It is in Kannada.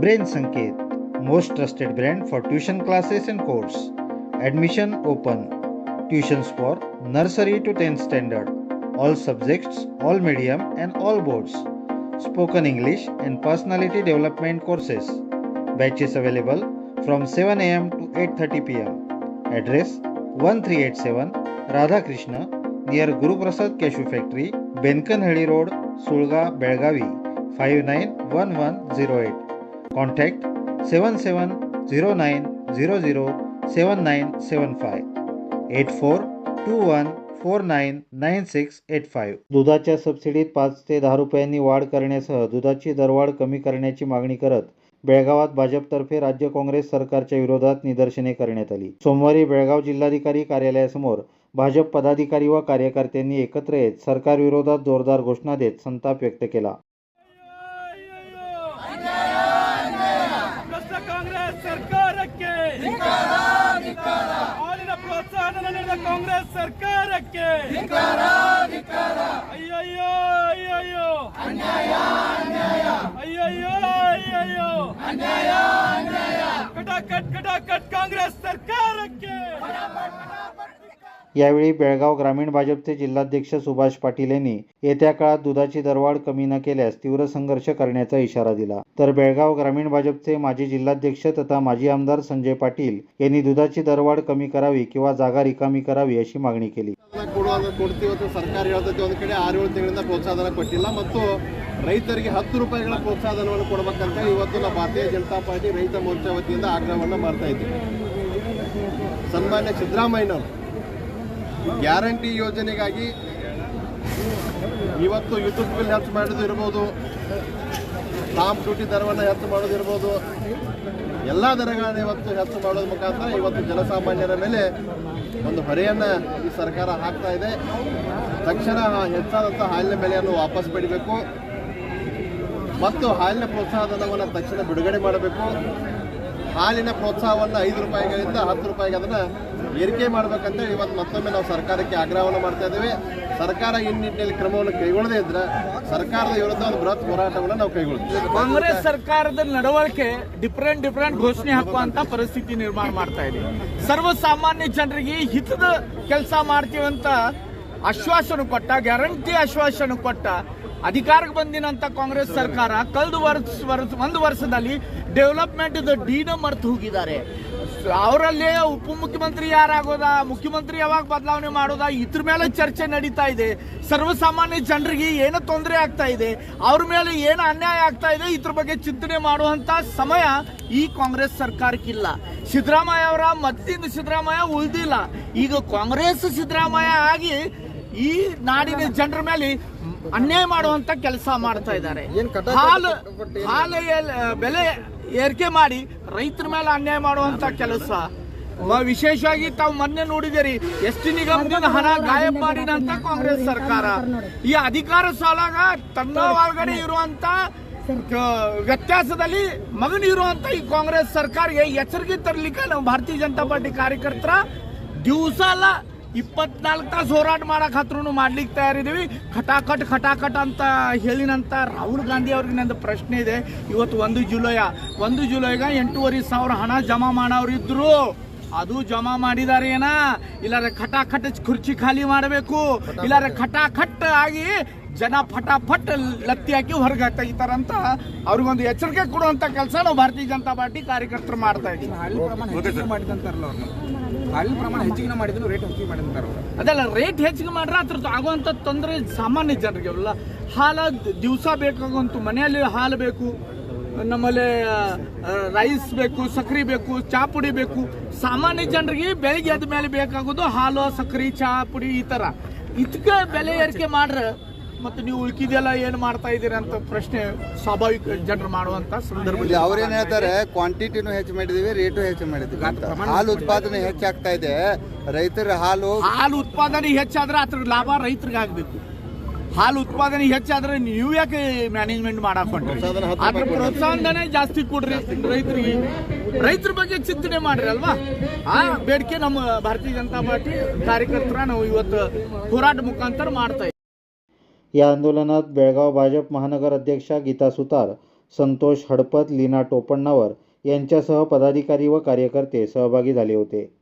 Brain Sanket most trusted brand for tuition classes and course admission open tuition for nursery to tenth standard all subjects all medium and all boards spoken English and personality development courses batches available from 7 A M to 8:30 thirty P M address one three eight seven Radha Krishna near Guruprasad cashew factory Benakanahalli road Sulga Belagavi five nine one one zero eight contact seven seven zero nine zero zero seven nine seven five eight four two one four nine nine six eight five. दुधाच्या सबसिडीत पाच ते दहा रुपयांनी वाढ करण्यासह दुधाची दरवाढ कमी करण्याची मागणी करत बेळगावात भाजपतर्फे राज्य काँग्रेस सरकारच्या विरोधात निदर्शने करण्यात आली. सोमवारी बेळगाव जिल्हाधिकारी कार्यालयासमोर भाजप पदाधिकारी व कार्यकर्त्यांनी एकत्र येत सरकारविरोधात जोरदार घोषणा देत संताप व्यक्त केला. ಹಾಲಿನ ಪ್ರೋತ್ಸಾಹನ ನೀಡಿದ ಕಾಂಗ್ರೆಸ್ ಸರ್ಕಾರಕ್ಕೆ. ಅಯ್ಯಯ್ಯೋ ಅಯ್ಯಯ್ಯೋ. ಅಯ್ಯಯ್ಯೋ यावेळी बेळगाव ग्रामीण भाजपचे जिल्हाध्यक्ष सुभाष पाटील यांनी येत्या काळात दुधाची दरवाढ कमी न केल्यास तीव्र संघर्ष करण्याचा इशारा दिला तर बेळगाव ग्रामीण भाजपचे माजी जिल्हाध्यक्ष तथा माजी आमदार संजय पाटील यांनी दुधाची दरवाढ कमी करावी किंवा जागा रिकामी करावी अशी मागणी केली ಕೊಡುವಾಗ ಕೊಡ್ತೀವಿ ಅಂತ ಸರ್ಕಾರ ಹೇಳ್ತೈತೆ ಒಂದು ಕಡೆ ಆರು ಏಳು ತಿಂಗಳಿಂದ ಪ್ರೋತ್ಸಾಹಧನ ಕೊಟ್ಟಿಲ್ಲ ಮತ್ತು ರೈತರಿಗೆ ಹತ್ತು ರೂಪಾಯಿಗಳ ಪ್ರೋತ್ಸಾಹಧನವನ್ನು ಕೊಡಬೇಕಂತ ಇವತ್ತು ನಾವು ಭಾರತೀಯ ಜನತಾ ಪಾರ್ಟಿ ರೈತ ಮೋರ್ಚಾ ವತಿಯಿಂದ ಆಗ್ರಹವನ್ನು ಮಾಡ್ತಾ ಇದ್ದೀವಿ ಸನ್ಮಾನ್ಯ ಸಿದ್ದರಾಮಯ್ಯನವರು ಗ್ಯಾರಂಟಿ ಯೋಜನೆಗಾಗಿ ಇವತ್ತು ವಿದ್ಯುತ್ ಬಿಲ್ ಹೆಚ್ಚು ಮಾಡೋದು ಇರ್ಬೋದು. ಸ್ಟಾಂಪ್ ಡ್ಯೂಟಿ ದರವನ್ನು ಹೆಚ್ಚು ಮಾಡೋದು ಇರ್ಬೋದು. ಎಲ್ಲ ದರಗಳನ್ನು ಇವತ್ತು ಹೆಚ್ಚು ಮಾಡೋದ್ರ ಮುಖಾಂತರ ಇವತ್ತು ಜನಸಾಮಾನ್ಯರ ಮೇಲೆ ಒಂದು ಹೊರೆಯನ್ನು ಈ ಸರ್ಕಾರ ಹಾಕ್ತಾ ಇದೆ. ತಕ್ಷಣ ಹೆಚ್ಚಾದಂಥ ಹಾಲಿನ ಬೆಲೆಯನ್ನು ವಾಪಸ್ ಪಡಿಬೇಕು. ಮತ್ತು ಹಾಲಿನ ಪ್ರೋತ್ಸಾಹಧನವನ್ನು ತಕ್ಷಣ ಬಿಡುಗಡೆ ಮಾಡಬೇಕು. ಹಾಲಿನ ಪ್ರೋತ್ಸಾಹವನ್ನು ಐದು ರೂಪಾಯಿಗಳಿಂದ ಹತ್ತು ರೂಪಾಯಿಗೆ ಅದನ್ನು ಏರಿಕೆ ಮಾಡಬೇಕಂತ ಇವತ್ತು ಮತ್ತೊಮ್ಮೆ ನಾವು ಸರ್ಕಾರಕ್ಕೆ ಆಗ್ರಹವನ್ನು ಮಾಡ್ತಾ ಇದ್ದೇವೆ. ಸರ್ಕಾರ ಈ ನಿಟ್ಟಿನಲ್ಲಿ ಕ್ರಮವನ್ನು ಕೈಗೊಳ್ಳದೇ ಇದ್ರೆ ಸರ್ಕಾರದ ವಿರುದ್ಧ ಒಂದು ಬೃಹತ್ ಹೋರಾಟವನ್ನು ನಾವು ಕೈಗೊಳ್ತೀವಿ. ಕಾಂಗ್ರೆಸ್ ಸರ್ಕಾರದ ನಡವಳಿಕೆ ಡಿಫರೆಂಟ್ ಡಿಫರೆಂಟ್ ಘೋಷಣೆ ಹಾಕುವಂತ ಪರಿಸ್ಥಿತಿ ನಿರ್ಮಾಣ ಮಾಡ್ತಾ ಇದೆ. ಸರ್ವಸಾಮಾನ್ಯ ಜನರಿಗೆ ಹಿತದ ಕೆಲಸ ಮಾಡ್ತೀವಂತ ಆಶ್ವಾಸನೆ ಕೊಟ್ಟ, ಗ್ಯಾರಂಟಿ ಆಶ್ವಾಸನೆ ಕೊಟ್ಟ ಅಧಿಕಾರಕ್ಕೆ ಬಂದಿನಂತ ಕಾಂಗ್ರೆಸ್ ಸರ್ಕಾರ ಕಳೆದ ವರ್ಷ ಒಂದು ವರ್ಷದಲ್ಲಿ ಡೆವಲಪ್ಮೆಂಟ್ ಡೀನ ಮರ್ತು ಹೋಗಿದ್ದಾರೆ. ಅವರಲ್ಲಿ ಉಪಮುಖ್ಯಮಂತ್ರಿ ಯಾರಾಗೋದ, ಮುಖ್ಯಮಂತ್ರಿ ಯಾವಾಗ ಬದಲಾವಣೆ ಮಾಡೋದ, ಇದ್ರ ಮೇಲೆ ಚರ್ಚೆ ನಡೀತಾ ಇದೆ. ಸರ್ವಸಾಮಾನ್ಯ ಜನರಿಗೆ ಏನು ತೊಂದರೆ ಆಗ್ತಾ ಇದೆ, ಅವ್ರ ಮೇಲೆ ಏನು ಅನ್ಯಾಯ ಆಗ್ತಾ ಇದೆ, ಇದ್ರ ಬಗ್ಗೆ ಚಿಂತನೆ ಮಾಡುವಂತ ಸಮಯ ಈ ಕಾಂಗ್ರೆಸ್ ಸರ್ಕಾರಕ್ಕಿಲ್ಲ. ಸಿದ್ದರಾಮಯ್ಯ ಅವರ ಮತ್ತಿಂದ ಸಿದ್ದರಾಮಯ್ಯ ಉಳಿದಿಲ್ಲ. ಈಗ ಕಾಂಗ್ರೆಸ್ ಸಿದ್ದರಾಮಯ್ಯ ಆಗಿ ಈ ನಾಡಿನ ಜನರ ಮೇಲೆ ಅನ್ಯಾಯ ಮಾಡುವಂತ ಕೆಲಸ ಮಾಡ್ತಾ ಇದ್ದಾರೆ. ಹಾಲು ಹಾಲು ಬೆಲೆ ಏರಿಕೆ ಮಾಡಿ ರೈತರ ಮೇಲೆ ಅನ್ಯಾಯ ಮಾಡುವಂತ ಕೆಲಸ. ವಿಶೇಷವಾಗಿ ತಾವು ಮೊನ್ನೆ ನೋಡಿದಿರಿ ಎಸ್ ಟಿ ನಿಗಮದಿಂದ ಹಣ ಗಾಯಬ್ ಮಾಡಿದಂತ ಕಾಂಗ್ರೆಸ್ ಸರ್ಕಾರ. ಈ ಅಧಿಕಾರ ಸಾಲಾಗ ತನ್ನ ಒಳಗಡೆ ಇರುವಂತ ವ್ಯತ್ಯಾಸದಲ್ಲಿ ಮಗನ ಇರುವಂತ ಈ ಕಾಂಗ್ರೆಸ್ ಸರ್ಕಾರಕ್ಕೆ ಎಚ್ಚರಿಕೆ ತರಲಿಕ್ಕೆ ನಾವು ಭಾರತೀಯ ಜನತಾ ಪಾರ್ಟಿ ಕಾರ್ಯಕರ್ತರ ದಿವಸ ಅಲ್ಲ. ಇಪ್ಪತ್ನಾಲ್ಕು ತಾಸು ಹೋರಾಟ ಮಾಡಕ್ಕೆ ಹತ್ರನು ಮಾಡ್ಲಿಕ್ಕೆ ತಯಾರಿದೀವಿ ಖಟಾಖಟ್ ಖಟಾಖಟ್ ಅಂತ ಹೇಳಿನಂತ ರಾಹುಲ್ ಗಾಂಧಿ ಅವ್ರಿಗೆ ನಂದು ಪ್ರಶ್ನೆ ಇದೆ. ಇವತ್ತು ಒಂದು ಜುಲೈಯ ಒಂದು ಜುಲೈಗ ಎಂಟೂವರೆ ಸಾವಿರ ಹಣ ಜಮಾ ಮಾಡೋರಿದ್ರು ಅದು ಜಮಾ ಮಾಡಿದಾರೆ ಏನ? ಇಲ್ಲಾರೆ ಖಟಾಖಟ್ ಕುರ್ಚಿ ಖಾಲಿ ಮಾಡಬೇಕು. ಇಲ್ಲಾರೆ ಖಟಾಖಟ್ ಆಗಿ ಜನ ಫಟಾಫಟ್ ಲತ್ತಿ ಹಾಕಿ ಹೊರಗೆ ತೆಗಿತಾರಂತ ಅವ್ರಿಗೊಂದು ಎಚ್ಚರಿಕೆ ಕೊಡುವಂತ ಕೆಲಸ ನಾವು ಭಾರತೀಯ ಜನತಾ ಪಾರ್ಟಿ ಕಾರ್ಯಕರ್ತರು ಮಾಡ್ತಾ ಇದ್ದೀವಿ. ಹಾಲಿನ ಪ್ರಮಾಣ ಹೆಚ್ಚಿಗೆ ಮಾಡಿದ್ರು ರೇಟ್ ಹೆಚ್ಚಿಗೆ ಮಾಡಿದಂತಾರ ಅವ್ರು. ಅದಲ್ಲ ರೇಟ್ ಹೆಚ್ಚಿಗೆ ಮಾಡ್ರೆ ಅದ್ರದ್ದು ಆಗುವಂಥ ತೊಂದರೆ ಸಾಮಾನ್ಯ ಜನರಿಗೆ ಅಲ್ಲ ಹಾಲ ದಿವಸ ಬೇಕಾಗುವಂತ ಮನೆಯಲ್ಲಿ ಹಾಲು ಬೇಕು, ನಮ್ಮಲ್ಲಿ ರೈಸ್ ಬೇಕು, ಸಕ್ರೆ ಬೇಕು, ಚಾ ಪುಡಿ ಬೇಕು. ಸಾಮಾನ್ಯ ಜನರಿಗೆ ಬೆಳಿಗ್ಗೆ ಮೇಲೆ ಬೇಕಾಗೋದು ಹಾಲು, ಸಕ್ರೆ, ಚಾ, ಪುಡಿ ಈ ಥರ ಇದಕ್ಕೆ ಬೆಲೆ ಏರಿಕೆ ಮಾಡ್ರೆ ಮತ್ತು ನೀವು ಉಳ್ಕಿದೆಲ್ಲ ಏನು ಮಾಡ್ತಾ ಇದ್ದೀರಿ ಅಂತ ಪ್ರಶ್ನೆ ಸ್ವಾಭಾವಿಕ ಜನರು ಮಾಡುವಂತ ಸಂದರ್ಭದಲ್ಲಿ ಅವ್ರೇನು ಹೇಳ್ತಾರೆ ಕ್ವಾಂಟಿಟಿನೂ ಹೆಚ್ಚು ಮಾಡಿದೀವಿ ರೇಟು ಹೆಚ್ಚು ಮಾಡಿದೀವಿ ಅಂತ. ಹಾಲು ಉತ್ಪಾದನೆ ಹೆಚ್ಚಾಗ್ತಾ ಇದೆ ರೈತರ ಹಾಲು ಹಾಲು ಉತ್ಪಾದನೆ ಹೆಚ್ಚಾದ್ರೆ ಅದ್ರ ಲಾಭ ರೈತರಿಗೆ ಆಗ್ಬೇಕು. ಹಾಲು ಉತ್ಪಾದನೆ ಹೆಚ್ಚಾದ್ರೆ ನೀವು ಯಾಕೆ ಮ್ಯಾನೇಜ್ಮೆಂಟ್ ಮಾಡಕ್ ಅದ್ರ ಪ್ರೋತ್ಸಾಹನೇ ಜಾಸ್ತಿ ಕೊಡ್ರಿ ರೈತರಿಗೆ. ರೈತರ ಬಗ್ಗೆ ಚಿಂತನೆ ಮಾಡ್ರಿ ಅಲ್ವಾ? ಆ ಬೇಡಿಕೆ ನಮ್ಮ ಭಾರತೀಯ ಜನತಾ ಪಾರ್ಟಿ ಕಾರ್ಯಕರ್ತರ ನಾವು ಇವತ್ತು ಹೋರಾಟ ಮುಖಾಂತರ ಮಾಡ್ತಾ या आंदोलनात बेळगाव भाजप महानगर अध्यक्षा गीता सुतार संतोष हडपत लीना टोपण्णावर यांच्यासह पदाधिकारी व कार्यकर्ते सहभागी झाले होते.